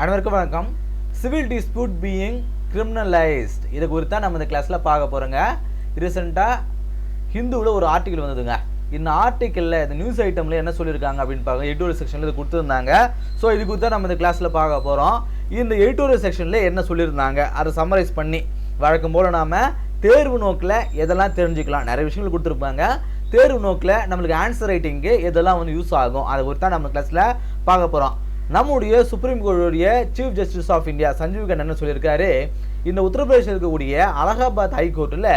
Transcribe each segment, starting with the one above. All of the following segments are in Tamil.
அனைவருக்கும் வணக்கம். சிவில் டிஸ்பியூட் பீயிங் கிரிமினலைஸ்ட் இது குறித்து தான் நம்ம இந்த கிளாஸில் பார்க்க போகிறோங்க ரீசெண்டாக ஹிந்துவில் ஒரு ஆர்டிக்கல் வந்ததுங்க. இந்த ஆர்டிக்கலில் இந்த நியூஸ் ஐட்டமில் என்ன சொல்லியிருக்காங்க அப்படின்னு பார்க்க எடிட்டோரியல் செக்ஷனில் இது கொடுத்துருந்தாங்க. ஸோ இது குறித்து தான் நம்ம இந்த கிளாஸில் பார்க்க போகிறோம் இந்த எடிட்டோரியல் செக்ஷனில் என்ன சொல்லியிருந்தாங்க? அதை சம்மரைஸ் பண்ணி வழக்கம் போல் நாம் தேர்வு நோக்கில் எதெல்லாம் தெரிஞ்சுக்கலாம்? நிறைய விஷயங்கள் கொடுத்துருப்பாங்க. தேர்வு நோக்கில் நம்மளுக்கு ஆன்சர் ரைட்டிங்கு எதெல்லாம் வந்து யூஸ் ஆகும்? அதை குறித்து தான் நம்ம கிளாஸில் பார்க்க போகிறோம் நம்முடைய supreme கோர்ட்டுடைய chief justice of India Sanjiv Kannan என்ன சொல்லியிருக்காரு? இந்த உத்தரப்பிரதேசம் இருக்கக்கூடிய அலகாபாத் ஹைகோர்ட்டில்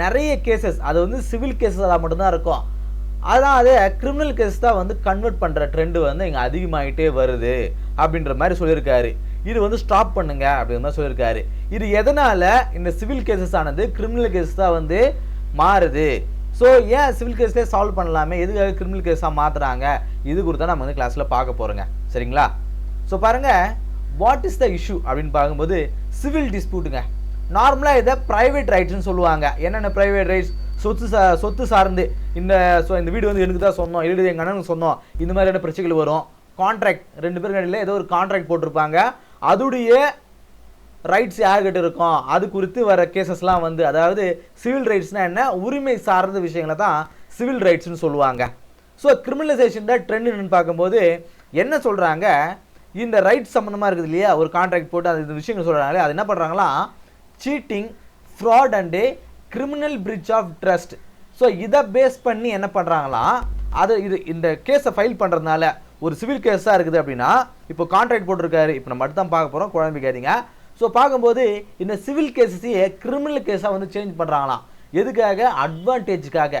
நிறைய கேசஸ் அது வந்து சிவில் கேசஸாக மட்டும்தான் இருக்கும். அதான் அது கிரிமினல் கேஸ் தான் வந்து கன்வெர்ட் பண்ணுற ட்ரெண்டு வந்து இங்கே அதிகமாகிட்டே வருது அப்படின்ற மாதிரி சொல்லியிருக்காரு. இது வந்து ஸ்டாப் பண்ணுங்க அப்படின்னு மாதிரி சொல்லியிருக்காரு. இது எதனால் இந்த சிவில் கேசஸ் ஆனது கிரிமினல் கேஸ் தான் வந்து மாறுது? ஸோ ஏன் சிவில் கேஸ்லேயே சால்வ் பண்ணலாமே? எதுக்காக கிரிமினல் கேஸாக மாற்றுறாங்க இது குறித்து நம்ம வந்து கிளாஸில் பார்க்க போகிறோங்க சரிங்களா? ஸோ பாருங்கள் வாட் இஸ் த இஷ்யூ அப்படின்னு பார்க்கும்போது சிவில் டிஸ்பியூட்டுங்க நார்மலாக இதை ப்ரைவேட் ரைட்ஸ்னு சொல்லுவாங்க. என்னென்ன ப்ரைவேட் ரைட்ஸ் சொத்து சா சொத்து சார்ந்து. இந்த ஸோ இந்த வீடு வந்து எனக்கு தான் சொன்னோம் இல்லை எங்கள் அண்ணனுக்கு சொன்னோம் இந்த மாதிரியான பிரச்சனைகள் வரும். கான்ட்ராக்ட் ரெண்டு பேருக்கு இடையில ஏதோ ஒரு கான்ட்ராக்ட் போட்டிருப்பாங்க. அதுடைய ரைட்ஸ் யார்கிட்ட இருக்கும்? அது குறித்து வர கேசஸ்லாம் வந்து அதாவது சிவில் ரைட்ஸ்னால் என்ன? உரிமை சார்ந்த விஷயங்களை தான் சிவில் ரைட்ஸ்னு சொல்லுவாங்க. ஸோ கிரிமினலைசேஷன் ட்ரெண்ட் என்னன்னு பார்க்கும்போது என்ன சொல்கிறாங்க இந்த ரைட்ஸ் சம்மந்தமாக இருக்குது இல்லையா? ஒரு கான்ட்ராக்ட் போட்டு அது இந்த விஷயங்கள் சொல்கிறாங்களே அது என்ன பண்ணுறாங்களாம் cheating fraud and criminal breach of trust so இதை பேஸ் பண்ணி என்ன பண்ணுறாங்களாம் அது இது இந்த கேஸை ஃபைல் பண்ணுறதுனால ஒரு சிவில் கேஸாக இருக்குது அப்படின்னா இப்போ கான்ட்ராக்ட் போட்டிருக்காரு. இப்போ நம்ம மட்டும் தான் பார்க்க போகிறோம் குழம்பிக்காதீங்க ஸோ பார்க்கும்போது இந்த சிவில் கேஸஸையே கிரிமினல் கேஸாக வந்து சேஞ்ச் பண்ணுறாங்களாம் எதுக்காக? அட்வான்டேஜுக்காக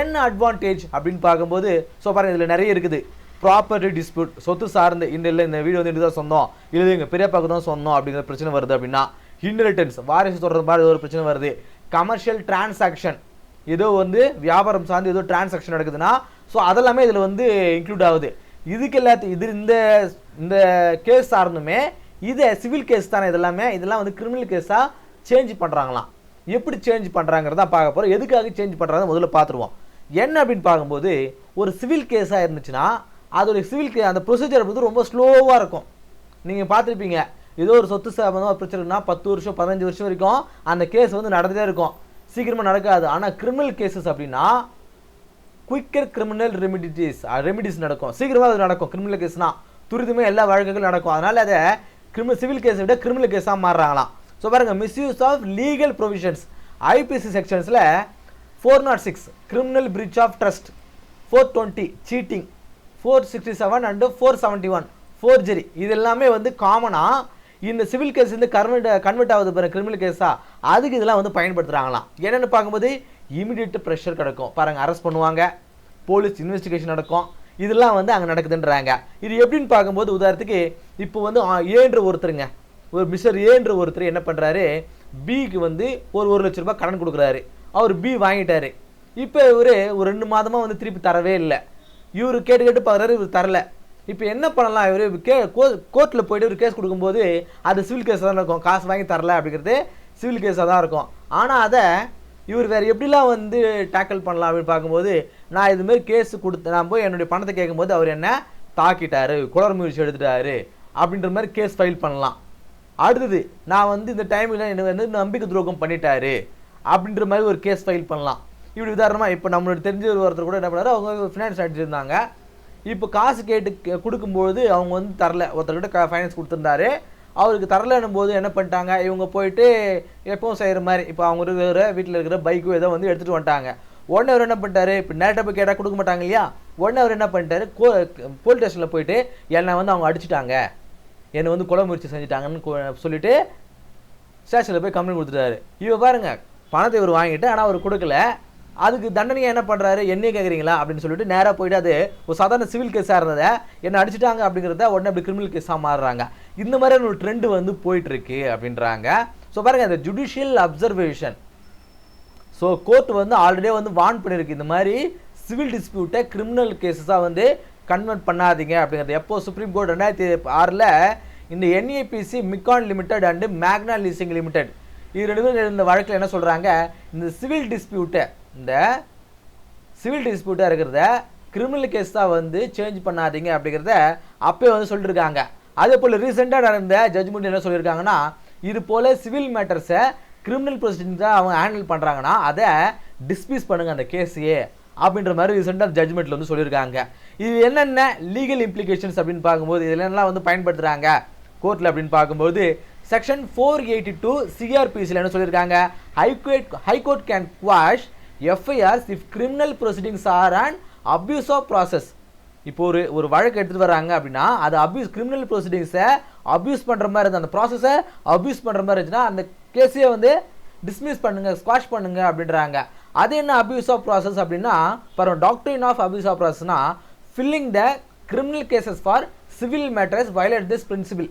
என்ன அட்வான்டேஜ் அப்படின்னு பார்க்கும்போது ஸோ பாருங்கள் இதில் நிறைய இருக்குது. ப்ராப்பர்ட்டி டிஸ்பியூட் சொத்து சார்ந்த இந்த இல்லை இந்த வீடு வந்து தான் சொந்தம் இல்லை எங்கள் பெரியப்பாக்கு தான் சொந்தம் அப்படிங்கிற பிரச்சனை வருது அப்படின்னா இன்ஹெரிட்டன்ஸ் வாரிசு தொடர்றது மாதிரி ஒரு பிரச்சனை வருது. கமர்ஷியல் டிரான்சாக்ஷன் ஏதோ வந்து வியாபாரம் சார்ந்து ஏதோ டிரான்சாக்ஷன் நடக்குதுன்னா ஸோ அதெல்லாமே இதில் வந்து இன்க்ளூட் ஆகுது. இதுக்கு எல்லாத்தையும் இது இந்த இந்த கேஸ் சார்ந்துமே இது சிவில் கேஸ் தானே இதெல்லாமே இதெல்லாம் வந்து கிரிமினல் கேஸாக சேஞ்ச் பண்ணுறாங்களாம் எப்படி சேஞ்ச் பண்ணுறாங்கிறதா பார்க்க போகிறோம் எதுக்காக சேஞ்ச் பண்ணுறாங்க முதல்ல பார்த்துருவோம். என்ன அப்படின்னு பார்க்கும்போது ஒரு சிவில் கேஸாக இருந்துச்சுன்னா அதோடைய சிவில் அந்த ப்ரொசீஜர் வந்து ரொம்ப ஸ்லோவாக இருக்கும். நீங்கள் பார்த்துருப்பீங்க ஏதோ ஒரு சொத்து சம்பந்தமாக பிரச்சனைனா பத்து வருஷம் பதினஞ்சு வருஷம் வரைக்கும் அந்த கேஸ் வந்து நடந்துகிட்டே இருக்கும். சீக்கிரமாக நடக்காது. ஆனால் கிரிமினல் கேசஸ் அப்படின்னா குயிக்கர் கிரிமினல் ரெமிடிஸ் ரெமிடிஸ் நடக்கும். சீக்கிரமாக அது நடக்கும் கிரிமினல் கேஸ்னால் துரிதமே எல்லா வழக்குகளும் நடக்கும். அதனால் அதை கிரிமினல் சிவில் கேஸை விட கிரிமினல் கேஸாக மாறுறாங்களாம். ஸோ பாருங்கள் misuse of legal provisions IPC செக்ஷன்ஸில் four nought six criminal breach of trust four twenty cheating four sixty seven and four seventy one four ஜெரி இது எல்லாமே வந்து காமனாக இந்த சிவில் கேஸ் வந்து கன்வெர்ட் கன்வெர்ட் ஆகுது பிற கிரிமினல் கேஸாக அதுக்கு இதெல்லாம் வந்து பயன்படுத்துகிறாங்களாம் என்னென்னு பார்க்கும்போது இமீடியட் ப்ரெஷர் கிடைக்கும். பாருங்கள் அரெஸ்ட் பண்ணுவாங்க போலீஸ் இன்வெஸ்டிகேஷன் நடக்கும். இதெல்லாம் வந்து அங்கே நடக்குதுன்றாங்க. இது எப்படின்னு பார்க்கும்போது உதாரணத்துக்கு இப்போ வந்து ஏன்ற ஒருத்தருங்க ஒரு மிஸ்டர் ஏன்ற ஒருத்தர் என்ன பண்ணுறாரு பிக்கு வந்து ஒரு ஒரு லட்ச ரூபாய் கடன் கொடுக்குறாரு. அவர் பி வாங்கிட்டாரு. இப்போ இவர் ஒரு ரெண்டு மாதமாக வந்து திருப்பி தரவே இல்லை. இவர் கேட்டு கேட்டு பார்க்குறாரு இவர் தரல. இப்போ என்ன பண்ணலாம்? இவர் கே கோர்ட்டில் போயிட்டு ஒரு கேஸ் கொடுக்கும்போது அது சிவில் கேஸாக தான் இருக்கும். காசு வாங்கி தரல அப்படிங்கிறது சிவில் கேஸாக தான் இருக்கும். ஆனால் அதை இவர் வேறு எப்படிலாம் வந்து டேக்கிள் பண்ணலாம் அப்படின்னு பார்க்கும்போது நான் இதுமாரி கேஸ் கொடுத்து நான் போய் என்னுடைய பணத்தை கேட்கும்போது அவர் என்ன தாக்கிட்டாரு குளர் முயற்சி எடுத்துட்டாரு அப்படின்ற மாதிரி கேஸ் ஃபைல் பண்ணலாம். அடுத்தது நான் வந்து இந்த டைமில் எனக்கு வந்து நம்பிக்கை துரோகம் பண்ணிட்டாரு அப்படின்ற மாதிரி ஒரு கேஸ் ஃபைல் பண்ணலாம். இப்படி உதாரணமாக இப்போ நம்மளுக்கு தெரிஞ்ச ஒரு ஒருத்தர் கூட என்ன பண்ணாரு? அவங்க ஃபினான்ஸ் அடிச்சிருந்தாங்க இப்போ காசு கேட்டு கொடுக்கும்போது அவங்க வந்து தரல. ஒருத்தர்கிட்ட ஃபைனான்ஸ் கொடுத்துருந்தாரு. அவருக்கு தரலன்னும் போது என்ன பண்ணிட்டாங்க? இவங்க போயிட்டு எப்பவும் செய்கிற மாதிரி இப்போ அவங்க இருக்கிற வீட்டில் இருக்கிற பைக்கு ஏதோ வந்து எடுத்துகிட்டு வந்துட்டாங்க. உடனே அவர் என்ன பண்ணிட்டாரு? இப்போ நேரத்தை போய் கேட்டால் கொடுக்க மாட்டாங்க இல்லையா? உடனே அவர் என்ன பண்ணிட்டாரு? கோ போலீஸ் ஸ்டேஷனில் போயிட்டு என்னை வந்து அவங்க அடிச்சிட்டாங்க. என்னை வந்து கொலை முயற்சி செஞ்சுட்டாங்கன்னு கொ- சொல்லிட்டு ஸ்டேஷனில் போய் கம்ப்ளைண்ட் கொடுத்துட்டாரு. இவ பாருங்க பணத்தை இவர் வாங்கிட்டு ஆனால் அவர் கொடுக்கல. அதுக்கு தண்டனையை என்ன பண்ணுறாரு என்னையே கேட்குறீங்களா அப்படின்னு சொல்லிட்டு நேராக போயிட்டு அது ஒரு சாதாரண சிவில் கேஸாக இருந்ததை என்ன அடிச்சிட்டாங்க அப்படிங்கிறத உடனே அப்படி கிரிமினல் கேஸாக மாறுறாங்க. இந்த மாதிரியான ஒரு ட்ரெண்டு வந்து போயிட்டுருக்கு அப்படின்றாங்க. ஸோ பாருங்க இந்த ஜுடிஷியல் அப்சர்வேஷன் ஸோ கோர்ட் வந்து ஆல்ரெடியே வந்து வார்ன் பண்ணியிருக்கு. இந்த மாதிரி சிவில் டிஸ்பியூட்டை கிரிமினல் கேஸஸாக வந்து கன்வெர்ட் பண்ணாதீங்க அப்படிங்கிறது. எப்போ சுப்ரீம் கோர்ட் ரெண்டாயிரத்தி ஆறில் இந்த என்ஏபிசி மிக்கான் limited and Magna leasing limited இது ரெண்டு பேரும் இந்த வழக்கில் என்ன சொல்கிறாங்க இந்த சிவில் டிஸ்பியூட்டை இந்த சிவில் டிஸ்பியூட்டாக இருக்கிறத கிரிமினல் கேஸ் தான் வந்து சேஞ்ச் பண்ணாதீங்க அப்படிங்கிறத அப்பயே வந்து சொல்லியிருக்காங்க அதே போல் ரீசெண்டாக நடந்த ஜட்ஜ்மெண்ட் என்ன சொல்லியிருக்காங்கன்னா இது போல் சிவில் மேட்டர்ஸை கிரிமினல் ப்ரொசீடிங் தான் அவங்க ஹேண்டில் பண்ணுறாங்கன்னா அதை டிஸ்மிஸ் பண்ணுங்க அந்த கேஸையே அப்படின்ற மாதிரி ரீசெண்டாக ஜட்ஜ்மெண்ட்டில் வந்து சொல்லியிருக்காங்க இது என்னென்ன லீகல் இம்ப்ளிகேஷன்ஸ் அப்படின்னு பார்க்கும்போது இதில் என்னெல்லாம் வந்து பயன்படுத்துகிறாங்க கோர்ட்டில் அப்படின்னு பார்க்கும்போது செக்ஷன் ஃபோர் எயிட்டி டூ சிஆர்பிசியில் என்ன சொல்லியிருக்காங்க high court high court can quash FIRs if criminal proceedings are and abuse of process இப்போ ஒரு ஒரு வழக்கு எடுத்துகிட்டு வராங்க அப்படின்னா அது அப்யூஸ் கிரிமினல் ப்ரொசீடிங்ஸை அப்யூஸ் பண்ணுற மாதிரி இருந்தது அந்த ப்ராசஸை அப்யூஸ் பண்ணுற மாதிரி இருந்துச்சுன்னா அந்த கேஸையே வந்து டிஸ்மிஸ் பண்ணுங்கள் ஸ்குவாஷ் பண்ணுங்க அப்படின்றாங்க. அது என்ன அப்யூஸ் ஆஃப் ப்ராசஸ் அப்படின்னா பரவ doctrine of abuse of ப்ராசஸ்னா filling the criminal cases for civil matters violate this principle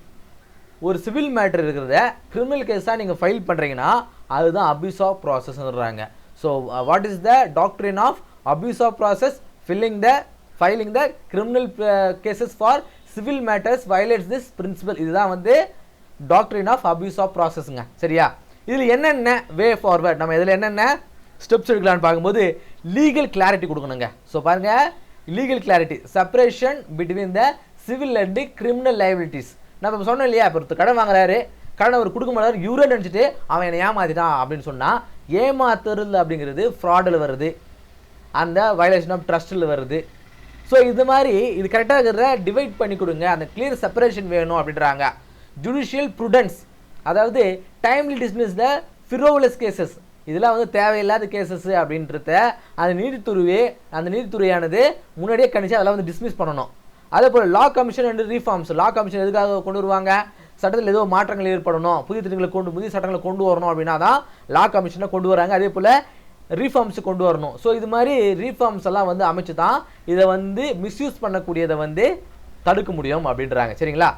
ஒரு சிவில் மேட்டர் இருக்கிறத கிரிமினல் கேஸாக நீங்கள் ஃபைல் பண்ணுறீங்கன்னா அதுதான் abuse of ப்ராசஸ்ன்றாங்க so what is the doctrine of abuse of process filling the filing the criminal cases for civil matters violates this principle இதுதான் வந்து டாக்டரின் ஆஃப் அபியூஸ் ஆஃப் ப்ராசஸ்ங்க சரியா? இதில் என்னென்ன வே ஃபார்வர்ட் நம்ம இதில் என்னென்ன ஸ்டெப்ஸ் எடுக்கலாம்னு பார்க்கும்போது லீகல் கிளாரிட்டி கொடுக்கணுங்க. ஸோ பாருங்க. Legal clarity separation between the civil and criminal liabilities நம்ம இப்போ சொன்னோம் இல்லையா? இப்போ ஒருத்தர் கடன் வாங்குறாரு. கடன் அவர் கொடுக்க மாட்டார் யூரோ நினச்சிட்டு அவன் என்னை ஏமாத்திட்டான் அப்படின்னு சொன்னால் ஏமாத்துறது அப்படிங்கிறது ஃப்ராடில் வருது. அந்த வயலேஷன் ஆஃப் ட்ரஸ்ட்டில் வருது. ஸோ இது மாதிரி இது கரெக்டாக இருக்கிறத டிவைட் பண்ணி கொடுங்க. அந்த கிளியர் செப்பரேஷன் வேணும் அப்படின்றாங்க. ஜுடிஷியல் ப்ருடன்ஸ் அதாவது டைம்லி டிஸ்மிஸ் ஃபிரோவலஸ் கேசஸ் இதெல்லாம் வந்து தேவையில்லாத கேசஸ் அப்படின்றத அந்த நீதித்துறையே அந்த நீதித்துறையானது முன்னாடியே கணிச்சு அதெல்லாம் வந்து டிஸ்மிஸ் பண்ணணும். அதே போல் law commission and reforms law commission எதுக்காக கொண்டு வருவாங்க? சட்டத்தில் ஏதோ மாற்றங்கள் ஏற்படணும் புதிய திட்டங்களை கொண்டு புதிய சட்டங்களை கொண்டு வரணும் அப்படின்னா தான் லா கமிஷனை கொண்டு வராங்க. அதே போல் ரீஃபார்ம்ஸ் கொண்டு வரணும். ஸோ இது மாதிரி ரீஃபார்ம்ஸ் எல்லாம் வந்து அமைச்சு தான் இதை வந்து மிஸ்யூஸ் பண்ணக்கூடியதை வந்து தடுக்க முடியும் அப்படின்றாங்க. சரிங்களா?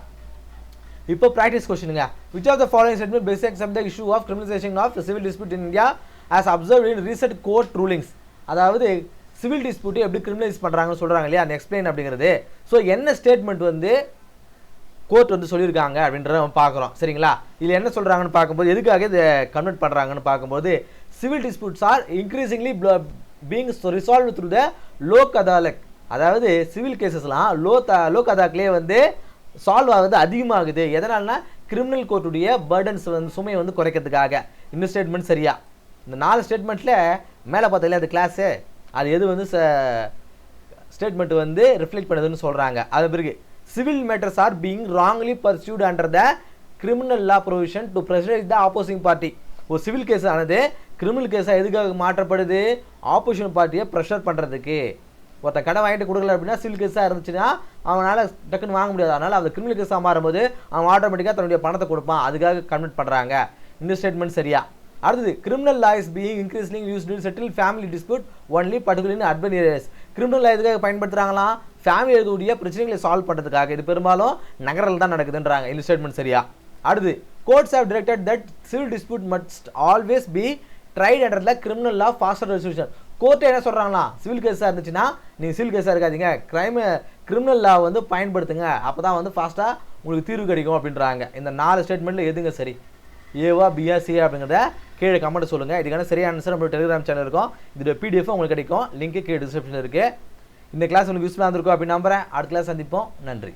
இப்போ practice கொஸ்டினுங்க which of the following statement best exam the issue of criminalisation of civil dispute in India as observe in recent court rulings அதாவது சிவில் டிஸ்பியூட்டை எப்படி கிரிமினலைஸ் பண்ணுறாங்கன்னு சொல்கிறாங்க இல்லையா? அந்த எக்ஸ்பிளைன் அப்படிங்கிறது. ஸோ என்ன ஸ்டேட்மெண்ட் வந்து கோர்ட் வந்து சொல்லியிருக்காங்க அப்படின்றத நம்ம பார்க்குறோம். சரிங்களா? இதில் என்ன சொல்கிறாங்கன்னு பார்க்கும்போது எதுக்காக இதை கன்வெர்ட் பண்ணுறாங்கன்னு பார்க்கும்போது civil disputes are increasingly being resolve through the Lok Adalat அதாவது சிவில் கேசஸ்லாம் லோ த லோக் அதாக்லேயே வந்து சால்வ் ஆகுது அதிகமாகுது. எதனால்னா கிரிமினல் கோர்ட்டுடைய பர்டன்ஸ் வந்து சுமையை வந்து குறைக்கிறதுக்காக. இந்த ஸ்டேட்மெண்ட் சரியா? இந்த நாலு ஸ்டேட்மெண்ட்டில் மேலே பார்த்தீங்களா அது கிளாஸு அது எது வந்து ஸ்டேட்மெண்ட் வந்து ரிஃப்ளெக்ட் பண்ணுதுன்னு சொல்கிறாங்க அது பிறகு civil matters are being wrongly pursued under the criminal law provision to pressurise the opposing party ஒரு சிவில் கேஸ் ஆனது கிரிமினல் கேஸாக எதுக்காக மாற்றப்படுது? ஆப்போசிஷன் பார்ட்டியை ப்ரெஷர் பண்ணுறதுக்கு ஒருத்தன் கடை வாங்கிட்டு கொடுக்கல அப்படின்னா சிவில் கேஸாக இருந்துச்சுன்னா அவனால் டக்குன்னு வாங்க முடியாது. அதனால் அந்த கிரிமினல் கேஸாக மாறும்போது அவன் ஆட்டோமேட்டிக்காக தன்னுடைய பணத்தை கொடுப்பான். அதுக்காக கன்வெர்ட் பண்ணுறாங்க இந்த ஸ்டேட்மெண்ட் சரியா? அடுத்தது criminal law is being increasingly use to settle family dispute only particular urban areas criminal law எதுக்காக பயன்படுத்துகிறாங்களாம் ஃபேமிலி எழுதக்கூடிய பிரச்சனைகளை சால்வ் பண்ணுறதுக்காக இது பெரும்பாலும் நகரில் தான் நடக்குதுன்றாங்க. இந்த ஸ்டேட்மெண்ட் சரியா? அடுத்து courts have directed that civil dispute must always be tried under the criminal law faster resolution court என்ன சொல்கிறாங்களா சிவில் கேஸாக இருந்துச்சுன்னா நீங்கள் சிவில் கேஸாக இருக்காதீங்க. கிரைம் கிரிமினல் லா வந்து பயன்படுத்துங்க. அப்போ தான் வந்து ஃபாஸ்ட்டாக உங்களுக்கு தீர்வு கிடைக்கும் அப்படின்றாங்க. இந்த நாலு ஸ்டேட்மெண்ட்டில் எதுங்க சரி? ஏவா பிஆ சிஏ அப்படிங்கிறத கீழே கமெண்ட் சொல்லுங்கள் இதுக்கான சரியான ஆன்சர் நம்மளோட டெலிகிராம் சேனல் இருக்கும். இதோட பிடிஎஃப் உங்களுக்கு கிடைக்கும். லிங்க் கீழே டிஸ்கிரிப்ஷன் இருக்குது இந்த கிளாஸ் உங்களுக்கு யூஸ்ஃபுல்லாக இருந்திருக்கும் அப்படின்னு நம்புறேன். அடுத்த கிளாஸ் சந்திப்போம். நன்றி.